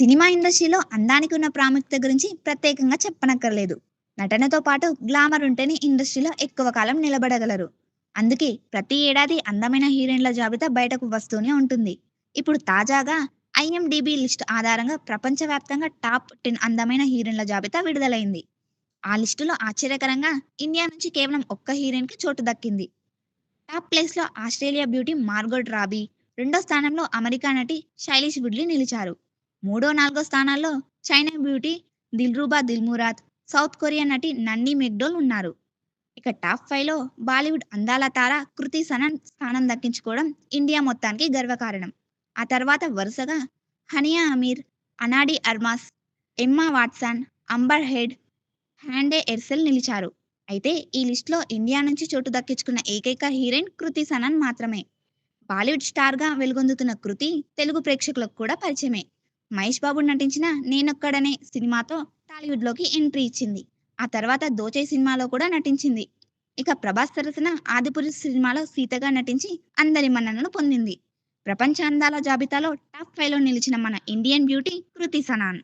Cinema ఇండస్ట్రీలో అందానికి ఉన్న ప్రాముఖ్యత గురించి ప్రత్యేకంగా చెప్పనక్కర్లేదు. నటనతో పాటు గ్లామర్ ఉంటేనే ఇండస్ట్రీలో ఎక్కువ కాలం నిలబడగలరు. అందుకే ప్రతి ఏడాది అందమైన హీరోయిన్ల జాబితా బయటకు వస్తూనే ఉంటుంది. ఇప్పుడు తాజాగా ఐఎండీబీ లిస్ట్ ఆధారంగా ప్రపంచవ్యాప్తంగా టాప్ 10 అందమైన హీరోయిన్ల జాబితా విడుదలైంది. ఆ లిస్టులో ఆశ్చర్యకరంగా ఇండియా నుంచి కేవలం ఒక్క హీరోయిన్‌కి చోటు దక్కింది. టాప్ ప్లేస్‌లో ఆస్ట్రేలియా బ్యూటీ మార్గోట్ రాబీ, రెండో స్థానంలో అమెరికా నటి శైలిష్ గుడ్లీ నిలిచారు. మూడో, నాలుగో స్థానాల్లో China beauty Dilruba Dilmurat South Korea నటి నన్నీ మెగ్డోల్ ఉన్నారు. ఇక టాప్ ఫైవ్లో బాలీవుడ్ అందాల తార కృతి సనన్ స్థానం దక్కించుకోవడం ఇండియా మొత్తానికి గర్వకారణం. ఆ తర్వాత వరుసగా Hania Aamir, Ana de Armas, Emma Watson, Amber Heard Hande Ercel నిలిచారు. అయితే ఈ లిస్టులో ఇండియా నుంచి చోటు దక్కించుకున్న ఏకైక హీరోయిన్ కృతి సనన్ మాత్రమే. బాలీవుడ్ స్టార్‌గా వెలుగొందుతున్న కృతి తెలుగు ప్రేక్షకులకు కూడా పరిచయమే. మహేష్ బాబు నటించిన 'నేనొక్కడనే' సినిమాతో టాలీవుడ్‌లోకి ఎంట్రీ ఇచ్చింది. ఆ తర్వాత దోచే సినిమాలో కూడా నటించింది. ఇక ప్రభాస్ సరసన 'ఆదిపురుష్' సినిమాలో సీతగా నటించి అందరి మన్ననలు పొందింది. ప్రపంచ అందాల జాబితాలో టాప్ 5లో నిలిచిన మన ఇండియన్ బ్యూటీ కృతి సనాన్